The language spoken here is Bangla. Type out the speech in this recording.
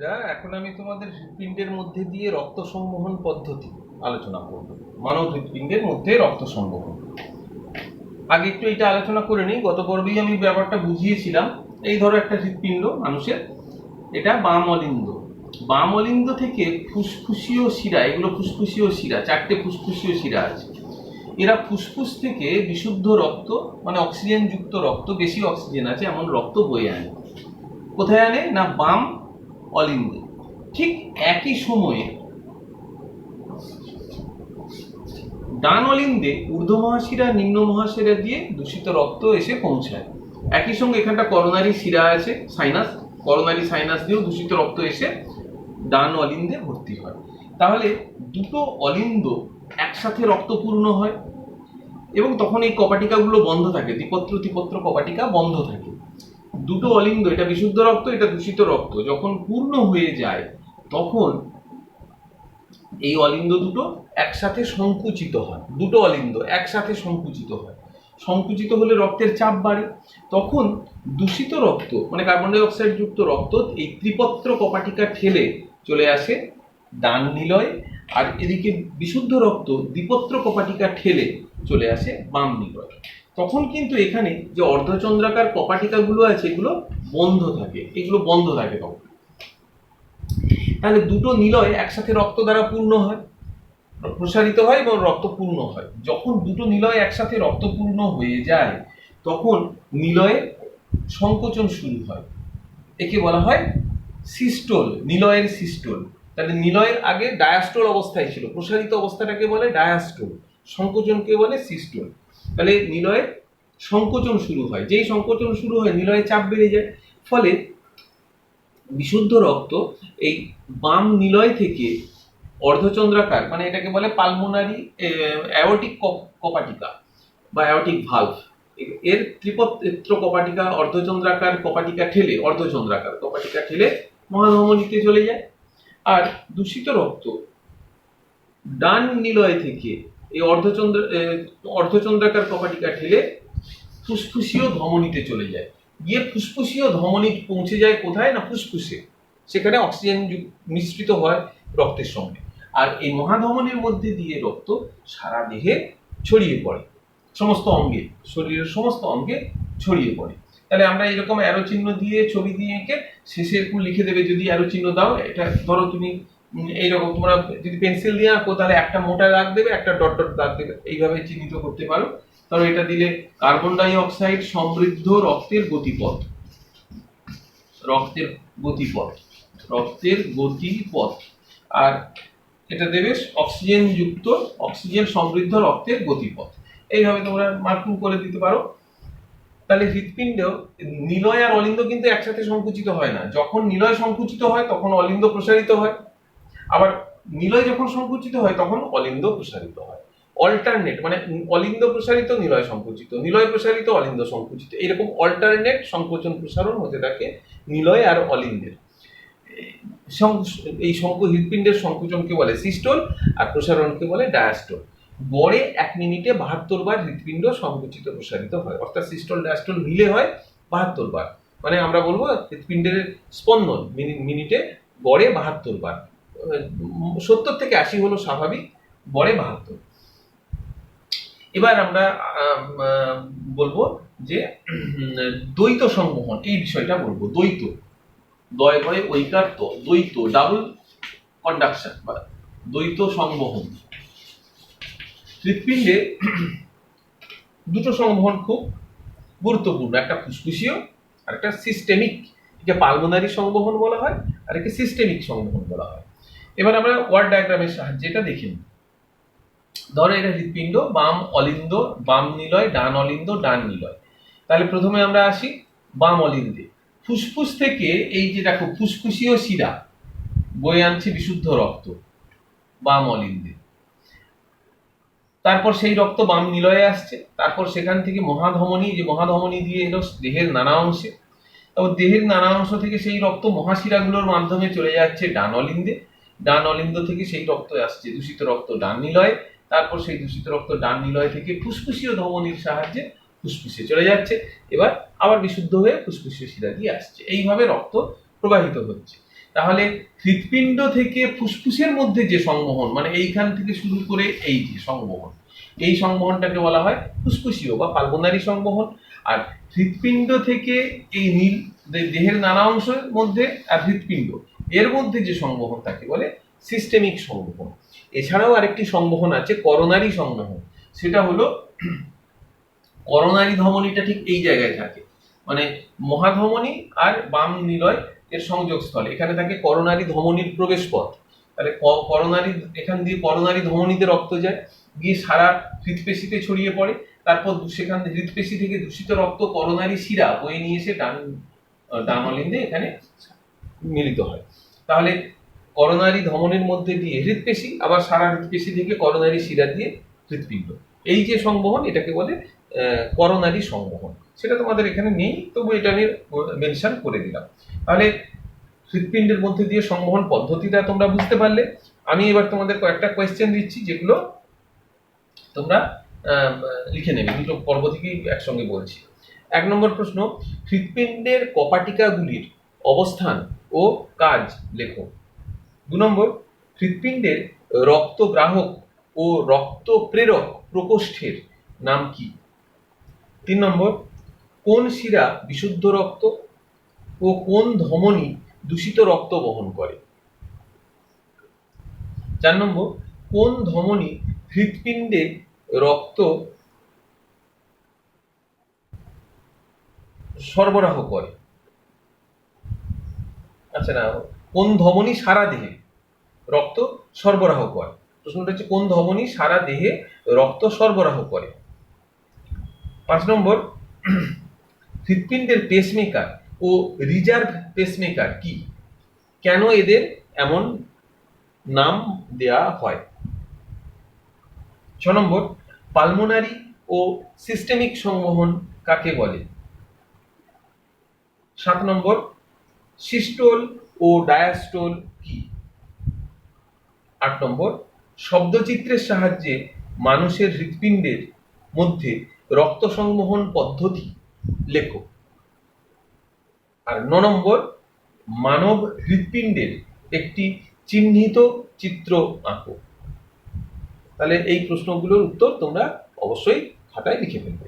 এখন আমি তোমাদের হৃৎপিণ্ডের মধ্যে দিয়ে রক্ত সংবহন পদ্ধতি আলোচনা করব। মানব হৃৎপিণ্ডের মধ্যে রক্ত সংবহন। আগে একটু এটা আলোচনা করে নিই, গত পর্বেই আমি ব্যাপারটা বুঝিয়েছিলাম। এই ধরো একটা হৃৎপিণ্ড মানুষের, এটা বাম অলিন্দ বাম অলিন্দ থেকে ফুসফুসীয় শিরা, এগুলো ফুসফুসীয় শিরা, চারটে ফুসফুসীয় শিরা আছে। এরা ফুসফুস থেকে বিশুদ্ধ রক্ত মানে অক্সিজেন যুক্ত রক্ত, বেশি অক্সিজেন আছে, এমন রক্ত বয়ে আনে। কোথায় আনে? না বাম অলিন্দে ঠিক একই সময়ে ডান অলিন্দে ঊর্ধ্ব মহাশিরা, নিম্ন মহাশিরা দিয়ে দূষিত রক্ত এসে পৌঁছায়। একই সঙ্গে এখানটা করোনারি শিরা আছে সাইনাস করোনারি সাইনাস দিয়েও দূষিত রক্ত এসে ডান অলিন্দে ভর্তি হয়। তাহলে দুটো অলিন্দ একসাথে রক্তপূর্ণ হয় এবং তখন এই কপাটিকাগুলো বন্ধ থাকে দ্বিপত্র ত্রিপত্র কপাটিকা বন্ধ থাকে। দুটো অলিন্দ এটা বিশুদ্ধ রক্ত, এটা দূষিত রক্ত, যখন পূর্ণ হয়ে যায়, তখন এই অলিন্দ দুটো একসাথে সংকুচিত হয়, দুটো অলিন্দ একসাথে সংকুচিত হয়। সংকুচিত হলে রক্তের চাপ বাড়ে। তখন দূষিত রক্ত মানে কার্বন ডাই অক্সাইড যুক্ত রক্ত, এই ত্রিপত্র কপাটিকা ঠেলে চলে আসে ডান নিলয়, আর এদিকে বিশুদ্ধ রক্ত দ্বিপত্র কপাটিকা ঠেলে চলে আসে বাম নিলয়। তখন কিন্তু এখানে যে অর্ধচন্দ্রাকার কপাটিকাগুলো আছে, এগুলো বন্ধ থাকে। এগুলো বন্ধ থাকে তখন। তাহলে দুটো নিলয় একসাথে রক্ত দ্বারা পূর্ণ হয়, প্রসারিত হয় এবং রক্ত পূর্ণ হয়। যখন দুটো নিলয় একসাথে রক্তপূর্ণ হয়ে যায়, তখন নিলয়ে সংকোচন শুরু হয়। একে বলা হয় সিস্টোল, নিলয়ের সিস্টোল। তাহলে নিলয়ের আগে ডায়াস্টোল অবস্থায় ছিল। প্রসারিত অবস্থাটাকে বলে ডায়াস্টোল, সংকোচনকে বলে সিস্টোল। তাহলে নিলয়ের সংকোচন শুরু হয়। যেই সংকোচন শুরু হয় নিলয়ে চাপ বেড়ে যায়। ফলে বিশুদ্ধ রক্ত এই বাম নিলয় থেকে অর্ধচন্দ্রাকার মানে এটাকে বলে পালমোনারি অ্যাওটিক কপাটিকা বা অ্যাওটিক ভালভ এর ত্রিপত্র কপাটিকা অর্ধচন্দ্রাকার, কপাটিকা ঠেলে অর্ধচন্দ্রাকার, কপাটিকা ঠেলে মহাধমনীতে চলে যায়। আর দূষিত রক্ত ডান নিলয় থেকে এই অর্ধচন্দ্র অর্ধচন্দ্রাকার কপাটিকা ঠেলে ফুসফুসীয় ধমনীতে চলে যায়। গিয়ে ফুসফুসীয় ধমনী পৌঁছে যায় কোথায়? না ফুসফুসে? সেখানে অক্সিজেন মিশ্রিত হয় রক্তের সঙ্গে। আর এই মহাধমনীর মধ্যে দিয়ে রক্ত সারা দেহে ছড়িয়ে পড়ে। সমস্ত অঙ্গে, শরীরের সমস্ত অঙ্গে ছড়িয়ে পড়ে। তাহলে আমরা এরকম অ্যারো চিহ্ন দিয়ে ছবি দিয়ে এঁকে শেষে একটু লিখে দেবে যদি অ্যারো চিহ্ন দাও। এটা ধরো তুমি এইরকম তোমরা যদি পেন্সিল দিয়ে আঁকো, তাহলে একটা মোটা দাগ দেবে, একটা ডট ডট দাগ দেবে। এইভাবে চিহ্নিত করতে পারো। তাহলে এটা দিলে কার্বন ডাই অক্সাইড সমৃদ্ধ রক্তের গতিপথ। রক্তের গতিপথ। রক্তের গতিপথ। আর এটা দেবে অক্সিজেন যুক্ত অক্সিজেন সমৃদ্ধ রক্তের গতিপথ। এইভাবে তোমরা মার্কিং করে দিতে পারো। তাহলে হৃৎপিণ্ড, নিলয় আর অলিন্দ কিন্তু একসাথে সংকুচিত হয় না। যখন নিলয় সংকুচিত হয়, তখন অলিন্দ প্রসারিত হয়। আবার নিলয় যখন সংকুচিত হয়, তখন অলিন্দ প্রসারিত হয়। অল্টারনেট মানে অলিন্দ প্রসারিত, নিলয় সংকুচিত। নিলয় প্রসারিত, অলিন্দ সংকুচিত। এরকম অল্টারনেট সংকোচন প্রসারণ হতে থাকে নিলয় আর অলিন্দের। এই শঙ্ক হৃৎপিণ্ডের সংকোচনকে বলে সিস্টোল, আর প্রসারণকে বলে ডায়াস্টোল। গড়ে এক মিনিটে বাহাত্তর বার হৃৎপিণ্ড সংকুচিত প্রসারিত হয়। অর্থাৎ সিস্টোল, ডায়াস্টোল মিলে হয় বাহাত্তর বার। মানে আমরা বলব হৃৎপিণ্ডের স্পন্দন, মিনি- মিনিটে গড়ে বাহাত্তর বার। সত্তর থেকে আশি হলো স্বাভাবিক গড়ে বাহাত্তর। এবার আমরা বলব যে দ্বৈত সংবহন এই বিষয়টা বলব, দ্বৈত। দয় ভয়ে ঐকার্ত, দ্বৈত ডাবল কন্ডাকশন বা দ্বৈত সংবহন হৃৎপিণ্ডে দুটো সংবহন খুব গুরুত্বপূর্ণ, একটা ফুসফুসীয় আর একটা সিস্টেমিক একে পালমোনারি সংবহন বলা হয় আর একে সিস্টেমিক সংবহন বলা হয়। এবার আমরা ওয়ার্ড ডায়াগ্রামের সাহায্যে এটা দেখে ধরো এটা হৃৎপিণ্ড, বাম অলিন্দ, বাম নিলয়, ডান অলিন্দ, ডান নিলয়। তাহলে প্রথমে আমরা আসি বাম অলিন্দে। ফুসফুস থেকে এই যে দেখো, ফুসফুসীয় শিরা, বয়ে আনছে বিশুদ্ধ রক্ত বাম অলিন্দে। তারপর সেই রক্ত বাম নিলয়ে আসছে। তারপর সেখান থেকে মহাধমনী, যে মহাধমনী দিয়ে এলো দেহের নানা অংশে। তারপর দেহের নানা অংশ থেকে সেই রক্ত মহাশিরাগুলোর মাধ্যমে চলে যাচ্ছে ডান অলিন্দে। ডান অলিন্দ থেকে সেই রক্ত আসছে, দূষিত রক্ত ডান নিলয়, তারপর সেই দূষিত রক্ত ডান নিলয় থেকে ফুসফুসীয় ধমনির সাহায্যে ফুসফুসে চলে যাচ্ছে। এবার আবার বিশুদ্ধ হয়ে ফুসফুসীয় শিরা দিয়ে আসছে। এইভাবে রক্ত প্রবাহিত হচ্ছে। তাহলে হৃৎপিণ্ড থেকে ফুসফুসের মধ্যে যে সংবহন মানে এইখান থেকে শুরু করে এই যে সংবহন, এই সংবহনটাকে বলা হয় ফুসফুসীয় বা পালমোনারি সংবহন। আর হৃৎপিণ্ড থেকে এই নীল দেহের নানা অংশের মধ্যে আর হৃৎপিণ্ড এর মধ্যে যে সংবহন তাকে বলে সিস্টেমিক সংবহন এছাড়াও আরেকটি সংবহন আছে করোনারি সংবহন সেটা হলো করোনারি ধমনীটা ঠিক এই জায়গায় থাকে। মানে মহাধমনী আর বাম নিলয় এর সংযোগস্থল। এখানে থাকে করোনারি ধমনীর প্রবেশ পথ তাহলে করোনারি এখান দিয়ে করোনারি ধমনীতে রক্ত যায়, গিয়ে সারা হৃৎপেশিতে ছড়িয়ে পড়ে। তারপর সেখান থেকে হৃৎপেশি থেকে দূষিত রক্ত করোনারি শিরা বয়ে নিয়ে এসে ডান অলিন্দে এখানে মিলিত হয়। তাহলে করোনারি ধমনের মধ্যে দিয়ে হৃৎপেশি, আবার সারা হৃৎপেশি থেকে করোনারি শিরা দিয়ে হৃৎপিণ্ড। এই যে সংবহন, এটাকে বলে করোনারি সংবহন। সেটা তোমাদের এখানে নেই, তবু এটা আমি মেনশন করে দিলাম। তাহলে হৃৎপিণ্ডের মধ্যে দিয়ে সংবহন পদ্ধতিটা তোমরা বুঝতে পারলে। আমি এবার তোমাদের কয়েকটা কোয়েশ্চেন দিচ্ছি, যেগুলো তোমরা লিখে নেবে। দুটো পর্ব থেকেই একসঙ্গে বলছি। এক নম্বর প্রশ্ন, হৃৎপিণ্ডের কপাটিকাগুলির অবস্থান ও কাজ লেখো। দু নম্বর, হৃৎপিণ্ডের রক্তগ্রাহক ও রক্ত প্রেরক প্রকোষ্ঠের নাম কি? তিন নম্বর, কোন শিরা বিশুদ্ধ রক্ত ও কোন ধমনী দূষিত রক্ত বহন করে? চার নম্বর, কোন ধমনী হৃৎপিণ্ডে রক্ত সরবরাহ করে? আচ্ছা না, কোন ধমনী সারা দেহে? রক্ত সরবরাহ করে। প্রশ্নটা হচ্ছে, কোন ধমনী সারা দেহে রক্ত সরবরাহ করে? পাঁচ নম্বর, হৃৎপিণ্ডের পেসমেকার ও রিজার্ভ পেসমেকার কি? কেন এদের এমন নাম দেয়া হয়? ছ নম্বর পালমোনারি ও সিস্টেমিক সংবহন কাকে বলে? সাত নম্বর সিস্টোল ও ডায়াস্টোল কি? আট নম্বর, শব্দচিত্রের সাহায্যে মানুষের হৃৎপিণ্ডের মধ্যে রক্ত সংবহন পদ্ধতি লেখো। আর ন নম্বর, মানব হৃৎপিণ্ডের একটি চিহ্নিত চিত্র আঁকো। তাহলে এই প্রশ্নগুলোর উত্তর তোমরা অবশ্যই খাতায় লিখে ফেলবে।